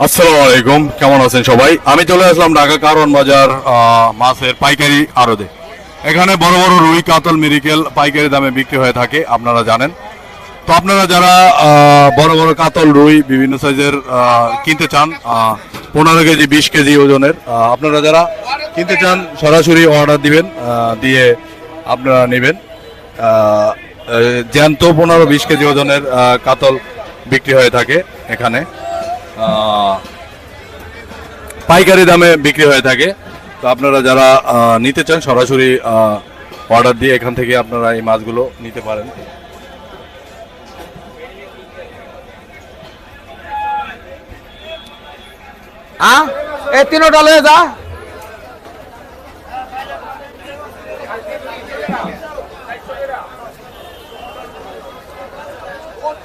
আসসালামু আলাইকুম, কেমন আছেন সবাই? আমি চলে আসলাম ঢাকা কারণ বাজার মাছের পাইকারি আড়তে। এখানে বড় বড় রুই, কাতল, মেরিকেল পাইকারি দামে বিক্রি হয়ে থাকে, আপনারা জানেন। তো আপনারা যারা বড় বড় কাতল, রুই বিভিন্ন সাইজের কিনতে চান পনেরো কেজি, বিশ কেজি ওজনের আপনারা যারা কিনতে চান, সরাসরি অর্ডার দিবেন দিয়ে আপনারা নেবেন। জ্যান্ত পনেরো, বিশ কেজি ওজনের কাতল বিক্রি হয়ে থাকে এখানে। পাইকারি দামে বিক্রি হয়ে থাকে। তো আপনারা যারা নিতে চান, সরাসরি অর্ডার দিয়ে এখান থেকে আপনারা এই মাছগুলো নিতে পারেন।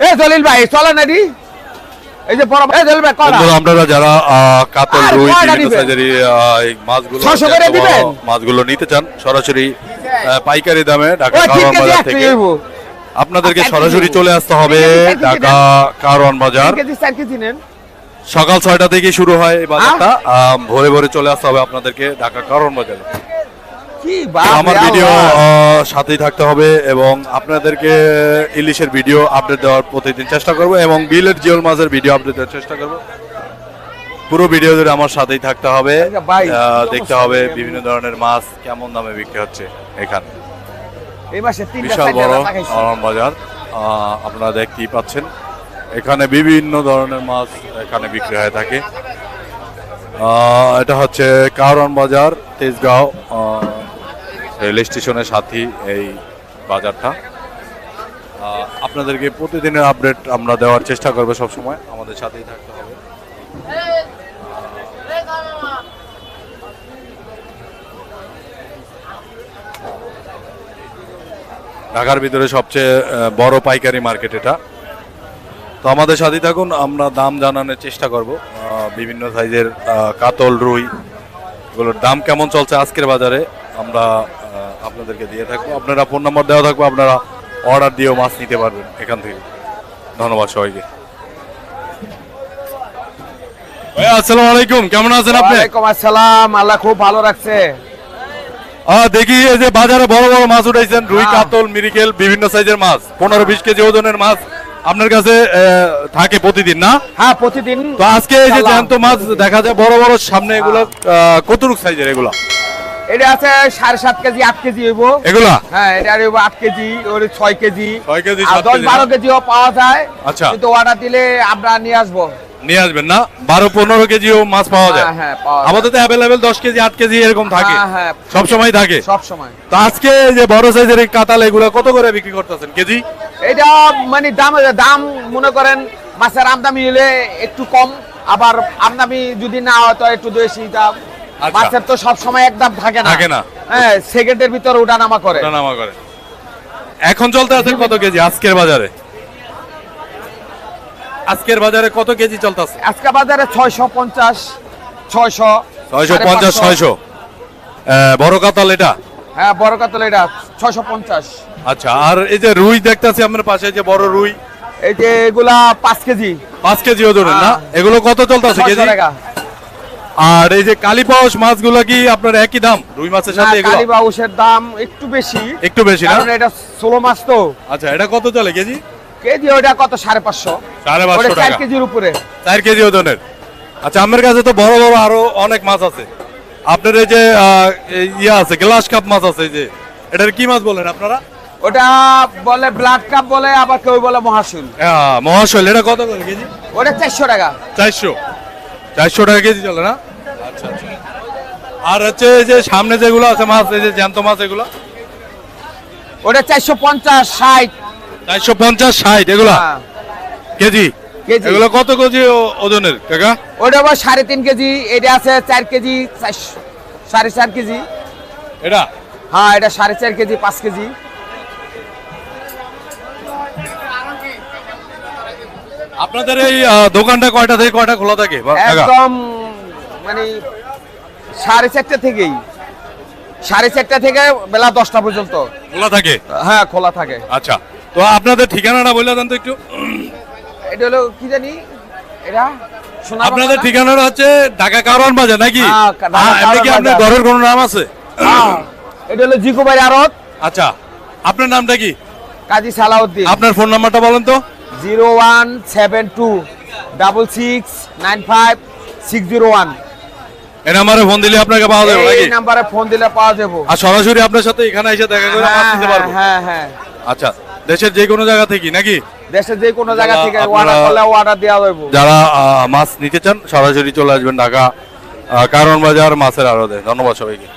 এ জলিল ভাই, চলে না দি এই যে বড় এ জলিল ভাই বন্ধুরা আপনারা যারা কাতল রুই কয়টা বিভিন্ন সাইজের এই, মাছগুলো ছশো করে দিবেন? মাছগুলো নিতে চান সরাসরি পাইকারি দামে ঢাকা কারওয়ান বাজার থেকে। আপনাদেরকে সরাসরি চলে আসতে হবে ঢাকা কারওয়ান বাজার। সকাল ছয়টা থেকে শুরু হয় এই বাজারটা। ভোরে ভোরে চলে আসতে হবে আপনাদেরকে ঢাকা কারণ বাজারে। কি আমার ভিডিও সাথেই থাকতে হবে এবং আপনাদেরকে ইলিশের ভিডিও আপডেট দেওয়ার প্রতিদিন চেষ্টা করব এবং বিলের জিওল মাছের ভিডিও আপডেট দেওয়ার চেষ্টা করব। পুরো ভিডিও জুড়ে আমার সাথেই থাকতে হবে। আচ্ছা, কি দেখতে হবে বিভিন্ন ধরনের মাছ কেমন দামে বিক্রি হচ্ছে এখানে। এই মাসে তিনটা বিশাল বড়। কারণ বাজার আপনারা দেখতেই পাচ্ছেন এখানে বিভিন্ন ধরনের মাছ এখানে বিক্রি হয়ে থাকে। এটা হচ্ছে কারণ বাজার তেজগাঁও রেল স্টেশনের সাথী এই বাজারটা। আপনাদেরকে প্রতিদিনের আপডেট আমরা দেওয়ার চেষ্টা করব সবসময়। আমাদের সাথেই থাকতে হবে। ঢাকার ভিতরে সবচেয়ে বড় পাইকারি মার্কেট এটা। তো আমাদের সাথে থাকুন, আমরা দাম জানানোর চেষ্টা করব। বিভিন্ন সাইজের কাতল, রুই, এগুলোর দাম কেমন চলছে আজকের বাজারে, আমরা আপনাদেরকে দিয়ে থাকব। আপনারা ফোন নাম্বার দেওয়া থাকব আপনারা অর্ডার দিয়েও মাছ নিতে পারবেন এখান থেকে। ধন্যবাদ সবাইকে। ভাইয়া, আসসালামু আলাইকুম। কেমন আছেন আপনি? ওয়ালাইকুম আসসালাম। আল্লাহ খুব ভালো রাখছে। দেখি এই যে বাজারে বড় বড় মাছ উঠাইছেন রুই হ্যাঁ। কাতল মিরিকেল বিভিন্ন সাইজের মাছ। পনেরো বিশ কেজি ওজনের মাছ আপনার কাছে থাকে প্রতিদিন না? হ্যাঁ প্রতিদিন। তো আজকে এই যে জ্যান্ত মাছ দেখা যায় বড় বড় সামনে এগুলো কতটুক সাইজের এগুলো? এটা আছে সাড়ে সাত কেজি আট কেজি হইব। এগুলা? হ্যাঁ এটা হইব আট কেজি ওর ছয় কেজি। ছয় কেজি, দশ বারো কেজিও পাওয়া যায়। আচ্ছা। কিন্তু অর্ডার দিলে আমরা নিয়ে আসব। নিয়ে আসবেন না? বারো পনেরো কেজিও মাছ পাওয়া যায়। হ্যাঁ হ্যাঁ। আমাদের তো অ্যাভেলেবেল দশ কেজি আট কেজি এরকম থাকে। হ্যাঁ, হ্যাঁ। সব সময় থাকে? সব সময়। তো আজকে যে বড় সাইজের এই কাতাল এগুলো কত করে বিক্রি করতেছেন? কেজি? এটা মানে দাম দাম মনে করেন মাছের আমদামি হলে একটু কম। আবার আমদামি যদি না হয় তো একটু বেশি দাম। মাছের তো সব সময় একদম থাকে না। থাকে না। হ্যাঁ সেকেন্ডের ভিতরে উঠানামা করে। ওঠানামা করে। এখন চলতে আছে কত কেজি? আজকের বাজারে। আজকের বাজারে কত কেজি চলতেছে আজকে বাজারে ছয়শো পঞ্চাশ ছয়শো ছয়শো পঞ্চাশ ছয়শো। বড় কাতাল এটা? হ্যাঁ বড় কাতল এটা ছয়শো পঞ্চাশ। আচ্ছা আর এই যে রুই দেখতেছি আপনার পাশে যে বড় রুই। এই যে এগুলা পাঁচ কেজি। পাঁচ কেজি ওজনের না? হ্যাঁ। এগুলো কত চলতেছে কেজি? আর এই যে কালীপাউস মাছগুলো কি আপনার একই দাম? রুই মাছের সাথে এগুলো? কালীবাউসের দাম একটু বেশি একটু বেশি না? কারণ এটা ষোলো মাছ তো। আচ্ছা এটা কত চলে কেজি? কেজি ওটা কত? সাড়ে পাঁচশো। সাড়ে ওটা পাঁচশো চার কেজির উপরে। চার কেজি ওজনের। আচ্ছা আমার কাছে তো বড় বড় আরও অনেক মাছ আছে। আপনার এই যে ইয়ে আছে গ্লাস কাপ মাছ আছে এই যে এটার কি মাছ বলেন আপনারা? ওটা বলে ব্লাড কাপ বলে আবার কেউ বলে মহাশুল। আহ, মহাশৈল এটা কত করে কেজি? ওটা চারশো টাকা। চারশো। চারশো টাকা কেজি চলে না? আর হচ্ছে এই যে সামনে যেগুলো আছে মাছ এই যে জ্যান্ত মাছ এগুলো? ওটা চারশো পঞ্চাশ ষাট। চারশো পঞ্চাশ ষাট এগুলো? হ্যাঁ। কেজি? কেজি। এগুলো কত কেজি ওজনের কাকা? ওটা আবার সাড়ে তিন কেজি এটা আছে চার কেজি সাড়ে চার কেজি। এটা? হ্যাঁ এটা সাড়ে চার কেজি পাঁচ কেজি। আপনাদের এই দোকানটা কয়টা থেকে কয়টা খোলা থাকে একদম মানে সাড়ে চারটা থেকেই। সাড়ে চারটা থেকে বেলা দশটা পর্যন্ত। খোলা থাকে? হ্যাঁ খোলা থাকে। আচ্ছা তো আপনাদের ঠিকানাটা বলে দেন তো একটু। এটা হলো কি জানি? এটা আপনাদের ঠিকানাটা হচ্ছে ঢাকা কারওয়ান বাজার নাকি? হ্যাঁ, কি আপনার ঘরের কোনো নাম আছে? হ্যাঁ, এটা হলো জিকো ভাই আরত। আচ্ছা আপনার নামটা কি? কাজী সালাউদ্দিন। আপনার ফোন নাম্বারটা বলেন তো। Zero one seven two double six nine five six zero one. এই নাম্বারে ফোন দিলে আপনাকে পাওয়া যাবে নাকি? এই নাম্বারে ফোন দিলে পাওয়া যাবে। আর সরাসরি আপনার সাথে এখানে এসে দেখা করে মাছ হ্যাঁ নিতে হ্যাঁ, পারব। হ্যাঁ হ্যাঁ আচ্ছা দেশের যে কোনো জায়গা থেকে নাকি? দেশের যে কোনো জায়গা থেকে অর্ডার করলে অর্ডার দেওয়া যাবে। যারা মাছ নিতে চান সরাসরি চলে আসবেন ঢাকা কারণ বাজার মাছের আড়তে। ধন্যবাদ সবাইকে।